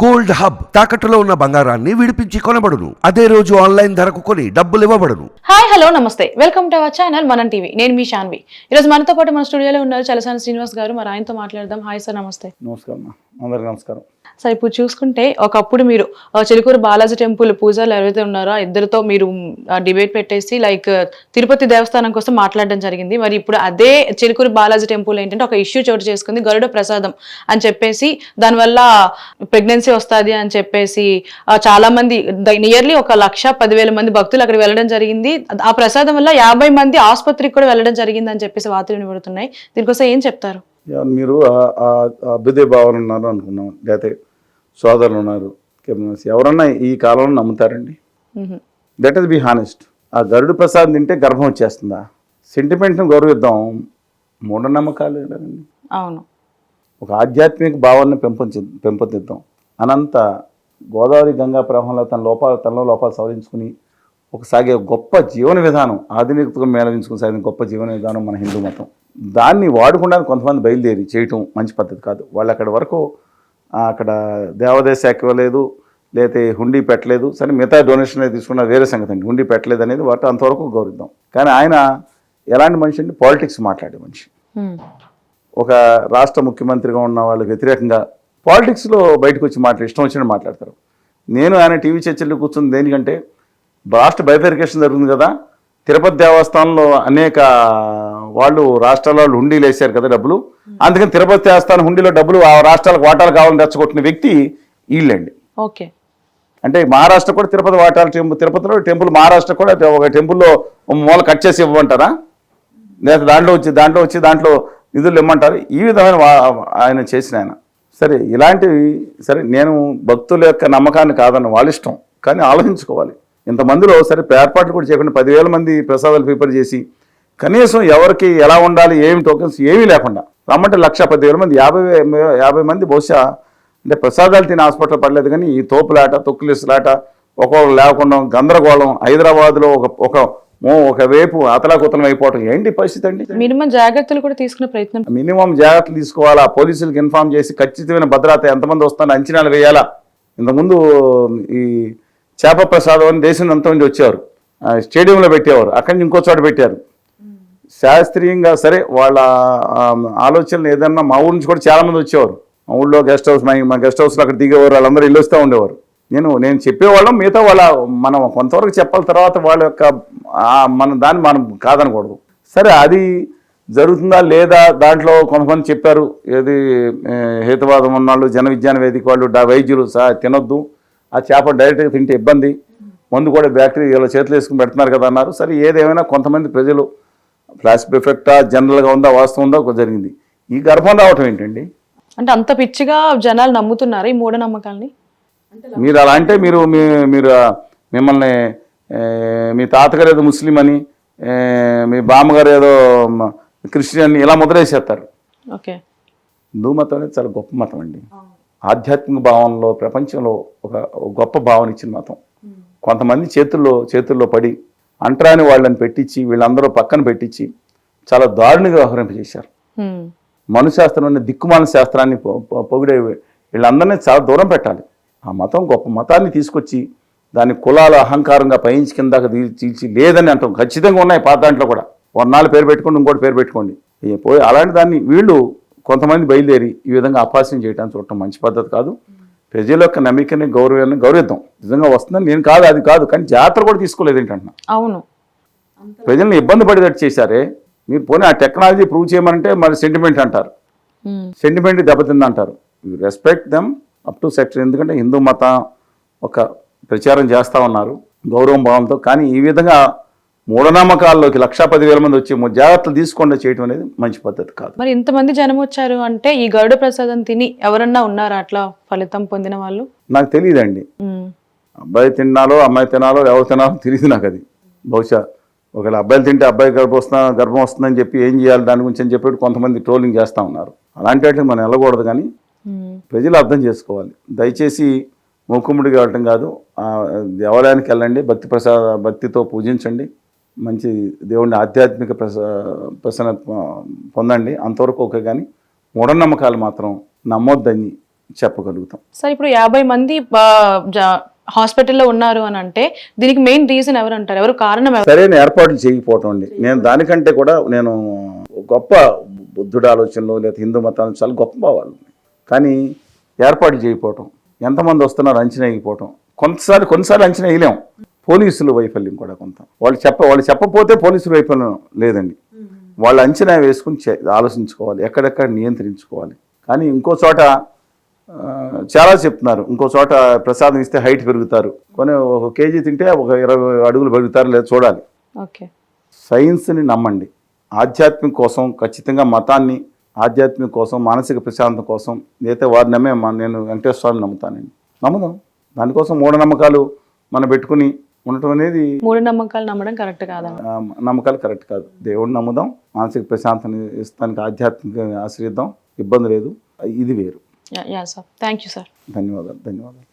Gold hub తాకట్టులో ఉన్న బంగారాన్ని విడిపించి కొనబడును. అదే రోజు ఆన్లైన్ ధరకు కొని డబ్బులు ఇవ్వబడును. హాయ్ హలో నమస్తే. Welcome to our channel Manam TV. నేను మీ శాన్వి ఈరోజు మనతో పాటు మన స్టూడియోలో ఉన్నారు చలసాని శ్రీనివాస్ గారు. మరి ఆయనతో మాట్లాడదాం. హాయ్ సార్ నమస్తే. నమస్కారం. అందరికీ నమస్కారం. సార్ ఇప్పుడు చూసుకుంటే ఒకప్పుడు మీరు చిలుకూరు బాలాజీ టెంపుల్ పూజలు ఎవరైతే ఉన్నారో ఇద్దరితో మీరు డిబేట్ పెట్టేసి లైక్ తిరుపతి దేవస్థానం కోసం మాట్లాడడం జరిగింది. మరి ఇప్పుడు అదే చిలుకూరు బాలాజీ టెంపుల్ ఏంటంటే ఒక ఇష్యూ చోటు చేసుకుంది గరుడ ప్రసాదం అని చెప్పేసి దానివల్ల ప్రెగ్నెన్సీ వస్తుంది అని చెప్పేసి చాలా మంది నియర్లీ ఒక లక్ష పదివేల మంది భక్తులు అక్కడికి వెళ్ళడం జరిగింది. ఆ ప్రసాదం వల్ల యాభై మంది ఆసుపత్రికి కూడా వెళ్ళడం జరిగింది అని చెప్పేసి వార్తలు వినబడుతున్నాయి. దీనికోసం ఏం చెప్తారు? మీరు అభ్యుదయ భావన ఉన్నారు అనుకున్నాం లేకపోతే సోదరులు ఉన్నారు. కెమెరాస్ ఎవరన్నా ఈ కాలంలో నమ్ముతారండి. దట్ ఈస్ బి హానెస్ట్ ఆ గరుడు ప్రసాద్ తింటే గర్భం వచ్చేస్తుందా? సెంటిమెంట్ను గౌరవిద్దాం. మూఢనమ్మకాలు లేదండి అవును. ఒక ఆధ్యాత్మిక భావాన్ని పెంపొంచి పెంపొందిద్దాం. అనంత గోదావరి గంగా ప్రవాహంలో తన లోపాలు తనలో లోపాలు సవరించుకుని ఒక సాగే గొప్ప జీవన విధానం ఆధునికతగా మేళవించుకుని సాగిన గొప్ప జీవన విధానం మన హిందూ మతం. దాన్ని వాడుకోవడానికి కొంతమంది బయలుదేరి చేయటం మంచి పద్ధతి కాదు. వాళ్ళు అక్కడి వరకు అక్కడ దేవాదాయ శాఖ ఇవ్వలేదు లేకపోతే హుండీ పెట్టలేదు సరే మిగతా డొనేషన్ అయితే తీసుకున్న వేరే సంగతి అండి. హుండీ పెట్టలేదు అనేది వాటి అంతవరకు గౌరవిద్దాం. కానీ ఆయన ఎలాంటి మనిషి అంటే పాలిటిక్స్ మాట్లాడే మనిషి. ఒక రాష్ట్ర ముఖ్యమంత్రిగా ఉన్న వాళ్ళకి వ్యతిరేకంగా పాలిటిక్స్లో బయటకు వచ్చి మాట్లాడి ఇష్టం వచ్చినట్టు మాట్లాడతారు. నేను ఆయన టీవీ చర్చల్లో కూర్చుంది దేనికంటే రాష్ట్ర బైఫరికేషన్ జరుగుతుంది కదా తిరుపతి దేవస్థానంలో అనేక వాళ్ళు రాష్ట్రాల వాళ్ళు హుండీలు వేశారు కదా డబ్బులు. అందుకని తిరుపతి దేవస్థానం హుండీలో డబ్బులు ఆ రాష్ట్రాలకు వాటాలు కావాలని రెచ్చగొట్టిన వ్యక్తి వీళ్ళండి ఓకే. అంటే మహారాష్ట్ర కూడా తిరుపతి వాటాలు టెంపుల్ తిరుపతిలో టెంపుల్ మహారాష్ట్ర కూడా ఒక టెంపుల్లో మూల కట్ చేసి ఇవ్వమంటారా? లేదా దాంట్లో వచ్చి దాంట్లో వచ్చి దాంట్లో నిధులు ఇమ్మంటారు. ఈ విధమైన ఆయన చేసిన ఆయన. సరే ఇలాంటివి సరే నేను భక్తుల యొక్క నమ్మకాన్ని కాదన్న వాళ్ళ ఇష్టం. కానీ ఆలోచించుకోవాలి. ఇంతమందిలో సరే ఏర్పాట్లు కూడా చేయకుండా పదివేల మంది ప్రసాదాలు ప్రిపేర్ చేసి కనీసం ఎవరికి ఎలా ఉండాలి ఏమి టోకెన్స్ ఏమీ లేకుండా. రమ్మంటే లక్ష పదివేల మంది యాభై యాభై మంది బహుశా అంటే ప్రసాదాలు తిని హాస్పిటల్ పడలేదు కానీ ఈ తోపులాట తొక్కులిసులాట ఒక్కొక్కరు లేకుండా గందరగోళం హైదరాబాద్లో ఒక ఒక వైపు అతలాకుతలం అయిపోవటం ఏంటి పరిస్థితి అండి? మినిమం జాగ్రత్తలు కూడా తీసుకునే ప్రయత్నం. మినిమం జాగ్రత్తలు తీసుకోవాలా? పోలీసులకు ఇన్ఫార్మ్ చేసి ఖచ్చితమైన భద్రత ఎంతమంది వస్తారో అంచనాలు వేయాలా? ఇంతకుముందు ఈ చేప ప్రసాదం అని దేశం వచ్చేవారు. ఆ, స్టేడియంలో పెట్టేవారు అక్కడి నుంచి ఇంకో చోట పెట్టారు. శాస్త్రీయంగా సరే వాళ్ళ ఆలోచనలు ఏదన్నా మా ఊరి నుంచి కూడా చాలామంది వచ్చేవారు. మా ఊళ్ళో గెస్ట్ హౌస్ మా మా గెస్ట్ హౌస్లో అక్కడ దిగేవారు వాళ్ళందరూ ఇల్లు వస్తూ ఉండేవారు. నేను నేను చెప్పేవాళ్ళం మిగతా వాళ్ళ మనం కొంతవరకు చెప్పాలి తర్వాత వాళ్ళ యొక్క మన దాన్ని మనం కాదనకూడదు. సరే అది జరుగుతుందా లేదా దాంట్లో కొంతమంది చెప్పారు ఏది హేతువాదం ఉన్నాళ్ళు జన విజ్ఞాన వేదిక వాళ్ళు డా- వైద్యులు సా తినొద్దు ఆ చేప డైరెక్ట్గా తింటే ఇబ్బంది మందు కూడా బ్యాక్టీరియా చేతులు వేసుకుని పెడుతున్నారు కదా అన్నారు. సరే ఏదేమైనా కొంతమంది ప్రజలు ఫ్లాష్ ఎఫెక్టా జనరల్గా ఉందా వాస్తవం ఉందా ఒక జరిగింది. ఈ గర్భం రావటం ఏంటండి? అంటే అంత పిచ్చిగా జనాలు నమ్ముతున్నారు ఈ మూఢనమ్మకాల్ని? మీరు అలా అంటే మీరు మీ- మీరు మిమ్మల్ని మీ తాతగారు ఏదో ముస్లిం అని మీ బామ్మగారు ఏదో క్రిస్టియన్ ఇలా ముద్రేసేస్తారు. ఓకే. హిందూ మతం అనేది చాలా గొప్ప మతం అండి. ఆధ్యాత్మిక భావనలో ప్రపంచంలో ఒక ఒక గొప్ప భావన ఇచ్చిన మతం కొంతమంది చేతుల్లో చేతుల్లో పడి అంటరాని వాళ్ళని పెట్టించి వీళ్ళందరూ పక్కన పెట్టించి చాలా దారుణంగా వ్యవహరింపజేశారు. మ్. మనుశాస్త్రం అనే దిక్కుమాల శాస్త్రాన్ని పొగిడే వీళ్ళందరినీ చాలా దూరం పెట్టాలి. ఆ మతం గొప్ప మతాన్ని తీసుకొచ్చి దాని కులాల అహంకారంగా పయించి కిందకి తీర్చి లేదని అంటాం. ఖచ్చితంగా ఉన్నాయి పాత దాంట్లో కూడా. వర్ణాలు పేరు పెట్టుకోండి ఇంకోటి పేరు పెట్టుకోండి. పోయి అలాంటి దాన్ని వీళ్ళు కొంతమంది బయలుదేరి ఈ విధంగా అపాస్యం చేయడానికి చూడటం మంచి పద్ధతి కాదు. ప్రజల యొక్క నమ్మికని గౌరవాన్ని గౌరవిద్దాం. నిజంగా వస్తుందని నేను కాదు అది కాదు కానీ జాతర కూడా తీసుకోలేదు ఏంటంటున్నా. అవును. ప్రజల్ని ఇబ్బంది పడేటట్టు చేశారే. మీరు పోనీ ఆ టెక్నాలజీ ప్రూవ్ చేయమంటే మరి సెంటిమెంట్ అంటారు. సెంటిమెంట్ దెబ్బతింది అంటారు respect them up to sector ఎందుకంటే హిందూ మతం ఒక ప్రచారం చేస్తూ ఉన్నారు. గౌరవం భావంతో. కానీ ఈ విధంగా మూఢనమ్మకాల్లోకి లక్షా పదివేల మంది వచ్చి జాగ్రత్తలు తీసుకుండా చేయడం అనేది మంచి పద్ధతి కాదు. మరి ఇంతమంది జనం వచ్చారు అంటే ఈ గరుడ ప్రసాదం తిని ఎవరన్నా ఉన్నారా అట్లా ఫలితం పొందిన వాళ్ళు? నాకు తెలియదండి. అబ్బాయి తినాలో అమ్మాయి తినాలో ఎవరు తినాలో తెలియదు నాకు అది బహుశా ఒకవేళ అబ్బాయిలు తింటే అబ్బాయి గర్భం వస్తున్నా గర్భం వస్తుందని చెప్పి ఏం చేయాలి దాని గురించి అని చెప్పి కొంతమంది ట్రోలింగ్ చేస్తూ ఉన్నారు. అలాంటి వాటిని మనం వెళ్ళకూడదు కానీ. ప్రజలు అర్థం చేసుకోవాలి. దయచేసి మూకుముడిగా వెళ్ళటం కాదు దేవాలయానికి వెళ్ళండి భక్తి ప్రసాద భక్తితో పూజించండి. మంచి దేవుడిని ఆధ్యాత్మిక ప్రస ప్రసన్న పొందండి. అంతవరకు ఓకే కానీ మూఢనమ్మకాలు మాత్రం నమ్మొద్దని చెప్పగలుగుతాం. సార్ ఇప్పుడు యాభై మంది హాస్పిటల్లో ఉన్నారు అని అంటే దీనికి మెయిన్ రీజన్ ఎవరు అంటారు ఎవరు? కారణం సరైన ఏర్పాట్లు చేయకపోవటం అండి. నేను దానికంటే కూడా నేను గొప్ప బుద్ధుడు ఆలోచనలు లేదా హిందూ మతాలు చాలా గొప్ప వాళ్ళు కానీ ఏర్పాటు చేయకపోవటం ఎంతమంది వస్తున్నారు అంచనా వేయకపోవటం కొంతసారి కొన్నిసార్లు అంచనా వేయలేం. పోలీసుల వైఫల్యం కూడా కొంత. వాళ్ళు చెప్ప వాళ్ళు చెప్పపోతే పోలీసుల వైఫల్యం లేదండి. వాళ్ళు అంచనా వేసుకుని ఆలోచించుకోవాలి. ఎక్కడెక్కడ నియంత్రించుకోవాలి. కానీ ఇంకో చోట చాలా చెప్తున్నారు. ఇంకో చోట ప్రసాదం ఇస్తే హైట్ పెరుగుతారు. కొన్ని ఒక కేజీ తింటే ఒక ఇరవై అడుగులు పెరుగుతారు లేదా చూడాలి. ఓకే. సైన్స్ని నమ్మండి. ఆధ్యాత్మిక కోసం ఖచ్చితంగా మతాన్ని ఆధ్యాత్మిక కోసం మానసిక ప్రశాంతత కోసం అయితే వారు నమ్మే నేను వెంకటేశ్వర స్వామిని నమ్ముతానండి. నమ్ముదాం. దానికోసం మూఢనమ్మకాలు మనం పెట్టుకుని ఉండటం అనేది మూఢ నమ్మకాలు నమ్మడం కరెక్ట్ కాదండి. ఆ, నమ్మకాలు కరెక్ట్ కాదు. దేవుడిని నమ్ముదాం మానసిక ప్రశాంతని ఇస్తానికి ఆధ్యాత్మిక ఆశ్రయిద్దాం ఇబ్బంది లేదు. ఇది వేరు. Yeah sir thank you sir ధన్యవాదాలు ధన్యవాదాలు.